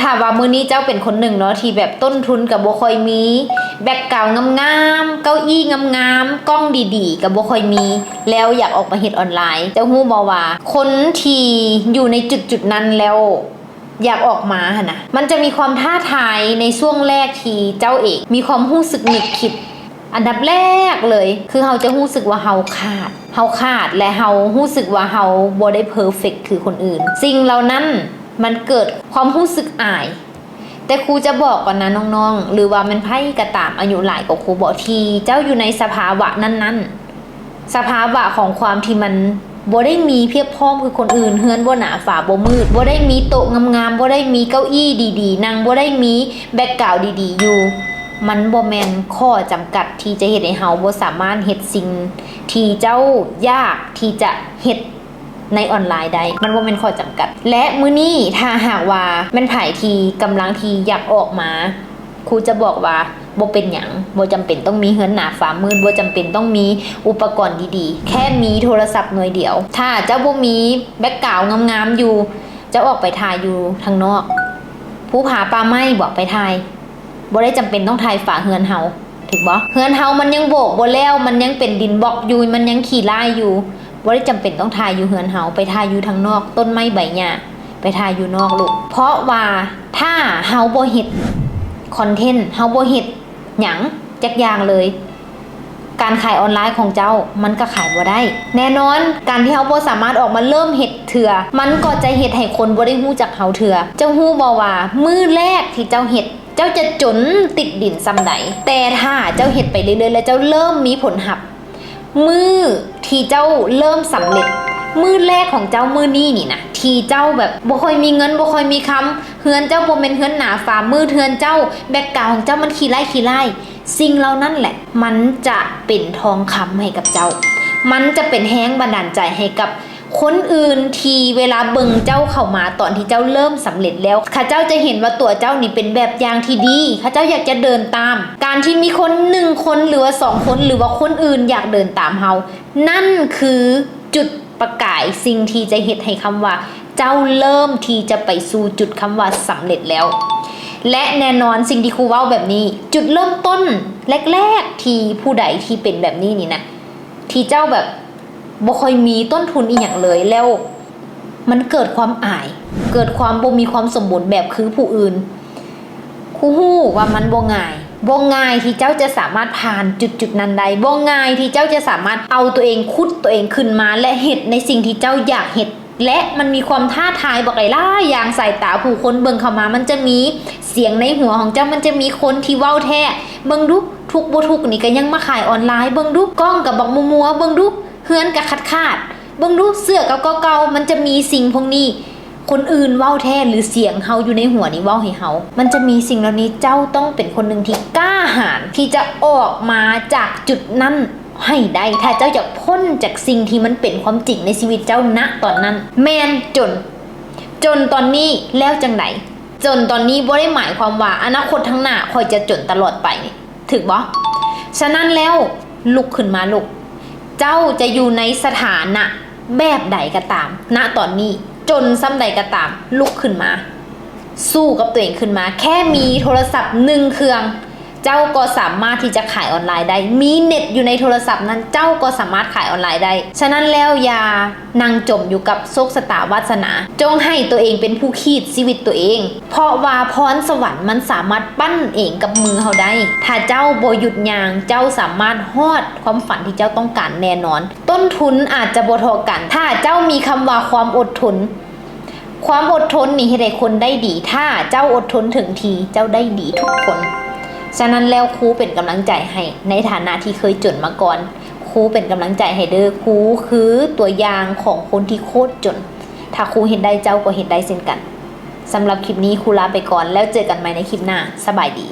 ถ้าว่ามื้อนี้เจ้าเป็นคนหนึ่งเนาะที่แบบต้นทุนกับบ่ค่อยมี แบ็กกราวด์งามๆเก้าอี้งามๆกล้องดีๆ กับบ่ค่อยมี แล้วอยากออกมาเฮ็ดออนไลน์เจ้าฮู้บ่ว่า คนที่อยู่ในจุดๆนั้นแล้วอยากออกมาหนนะมันจะมีความท้าทายในช่วงแรกที่เจ้าเอกมีความรู้สึกหนึกคิด อันดับแรกเลย คือเฮาจะรู้สึกว่าเฮาขาดเฮาขาดและเฮารู้สึกว่าเฮาบ่ได้เพอร์เฟกคือคนอื่น สิ่งเหล่านั้น มันเกิดความรู้สึกอาย แต่ครูจะบอกก่อนนะน้องๆ หรือว่ามันไพ่กระตามอายุหลายกว่าครูบอกที เจ้าอยู่ในสภาวะนั้นๆ สภาวะของความที่มันบ่ได้มีเพียบพร้อมคือคนอื่นเฮือนบ่หนาฝาบ่มืดบ่ได้มีโต๊ะงามๆบ่ได้มีเก้าอี้ดีๆนั่งบ่ได้มีแบ็กกราวดีๆ อยู่ มันบ่แม่นข้อจำกัดที่จะเฮ็ดให้เฮาบ่สามารถเฮ็ดสิ่ง ที่เจ้ายากที่จะเฮ็ด ในออนไลน์ได้มันบ่แม่นข้อจำกัด และมื้อนี้ถ้าหากว่าม่นไผที่กำลังทีอยากออกมาครูจะบอกว่าบ่เป็นหยังบ่จำเป็นต้องมีเฮือนหนาฟ้ามืดบ่จำเป็นต้องมีอุปกรณ์ดีๆ แค่มีโทรศัพท์หน่วยเดียว ถ้าเจ้าบ่มีแบ็กกราวงามๆอยู่เจ้าออกไปถ่ายอยู่ทางนอก ผู้ผาปลาไม้บอกไปถ่ายบ่ได้จำเป็นต้องทายฝ่าเฮือนเฮาถูกบ่เฮือนเฮามันยังโบกบ่แล้วมันยังเป็นดินบล็อกอยู่มันยังขี่ลายอยู่ บ่ได้จำเป็นต้องทายอยู่เฮือนเฮาไปทายอยู่ทางนอก ต้นไม้ใบหญ้าไปทายอยู่นอกลูก เพราะว่าถ้าเฮาโบเฮ็ดคอนเทนต์เฮาโบเฮ็ดหยังจักอย่างเลย การขายออนไลน์ของเจ้ามันก็ขายบ่ได้ แน่นอนการที่เฮาบ่สามารถออกมาเริ่มเฮ็ดเถื่อ มันก็จะเฮ็ดให้คนบ่ได้ฮู้จักเฮาเถื่อ เจ้าฮู้บ่ว่ามือแรกที่เจ้าเฮ็ดเจ้าจะจนติดดินซำใดแต่ถ้าเจ้าเฮ็ดไปเรื่อยๆ แล้วเจ้าเริ่มมีผลหับ มือที่เจ้าเริ่มสำเร็จ มือแรกของเจ้ามือนี่นี่นะทีเจ้าแบบบ่ค่อยมีเงินบ่ค่อยมีคำเฮือนเจ้าบ่เป็นเฮือนหนาฝ่ามือเทือนเจ้าแบกกาของเจ้ามันขี้ไล่ขี้ไล่สิ่งเหล่านั้นแหละ มันจะเป็นทองคำให้กับเจ้า มันจะเป็นแห้งบันดาลใจให้กับ คนอื่นทีเวลาเบิ่งเจ้าเข้ามาตอนที่เจ้าเริ่มสำเร็จแล้วข้าเจ้าจะเห็นว่าตัวเจ้านี่เป็นแบบอย่างที่ดีข้าเจ้าอยากจะเดินตาม การที่มีคนหนึ่งคนหรือว่าสองคนหรือว่าคนอื่นอยากเดินตามเฮานั่นคือจุดประกายสิ่งที่จะเฮ็ดให้คำว่า เจ้าเริ่มที่จะไปสู่จุดคำว่าสำเร็จแล้ว และแน่นอนสิ่งที่ครูว้าแบบนี้ จุดเริ่มต้นแรก ๆ ที่ผู้ใดที่เป็นแบบนี้นี่นะที่เจ้าแบบ บ่ค่อยมีต้นทุนอีหยังเลยแล้ว มันเกิดความอาย เกิดความบ่มีความสมบูรณ์แบบคือผู้อื่นครูฮู้ว่ามันบ่ง่ายบ่ง่ายที่เจ้าจะสามารถผ่านจุดจุดนั้นได้บ่ง่ายที่เจ้าจะสามารถเอาตัวเองคุดตัวเองขึ้นมา และเฮ็ดในสิ่งที่เจ้าอยากเฮ็ดและมันมีความท้าทายบอกไอ้ล่าอย่างสายตาผู้คนเบิ่งเข้ามา มันจะมีเสียงในหัวของเจ้ามันจะมีคนที่เว้าแท้เบิ่งดูทุกบ่ทุกนี่ก็ยังมาขายออนไลน์เบิ่งดูกล้องกับบักมัวๆเบิ่งดู เฮือนกับขาดขาดเบิ่งดูเสื้อกับเก่าๆมันจะมีสิ่งพวกนี้ คนอื่นเว้าแท้หรือเสียงเฮาอยู่ในหัวนี่เว้าให้เฮามันจะมีสิ่งเหล่านี้เจ้าต้องเป็นคนหนึ่งที่กล้าหาญที่จะออกมาจากจุดนั้นให้ได้ ถ้าเจ้าอยากพ้นจากสิ่งที่มันเป็นความจริงในชีวิตเจ้าณตอนนั้น แมนจน จนตอนนี้แล้วจังไหนจนตอนนี้บ่ได้หมายความว่าอนาคตข้งหน้าคอยจะจนตลอดไปถึกบ่ฉะนั้นแล้วลุกขึ้นมาลุก เจ้าจะอยู่ในสถานะแบบใดก็ตาม ณ ตอนนี้ จนซ้ำใดก็ตาม ลุกขึ้นมา สู้กับตัวเองขึ้นมา แค่มีโทรศัพท์หนึ่งเครื่อง เจ้าก็สามารถที่จะขายออนไลน์ได้ มีเน็ตอยู่ในโทรศัพท์นั้นเจ้าก็สามารถขายออนไลน์ได้ ฉะนั้นแล้วอย่านั่งจมอยู่กับโชคสตาวาสนา จงให้ตัวเองเป็นผู้คีดชีวิตตัวเอง เพราะว่าพรสวรรค์มันสามารถปั้นเองกับมือเขาได้ ถ้าเจ้าโบหยุดยางเจ้าสามารถฮอดความฝันที่เจ้าต้องการแน่นอน ต้นทุนอาจจะบ่ทอกัน ถ้าเจ้ามีคำว่าความอดทนความอดทนนี่ให้ได้คนได้ดี ถ้าเจ้าอดทนถึงทีเจ้าได้ดีทุกคน ฉะนั้นแล้วครูเป็นกำลังใจให้ในฐานะที่เคยจนมาก่อนครูเป็นกำลังใจให้เด้อครูคือตัวอย่างของคนที่โคตรจน ถ้าครูเห็นได้เจ้าก็เห็นได้เช่นกันสำหรับคลิปนี้ครูลาไปก่อนแล้วเจอกันใหม่ในคลิปหน้า สบายดี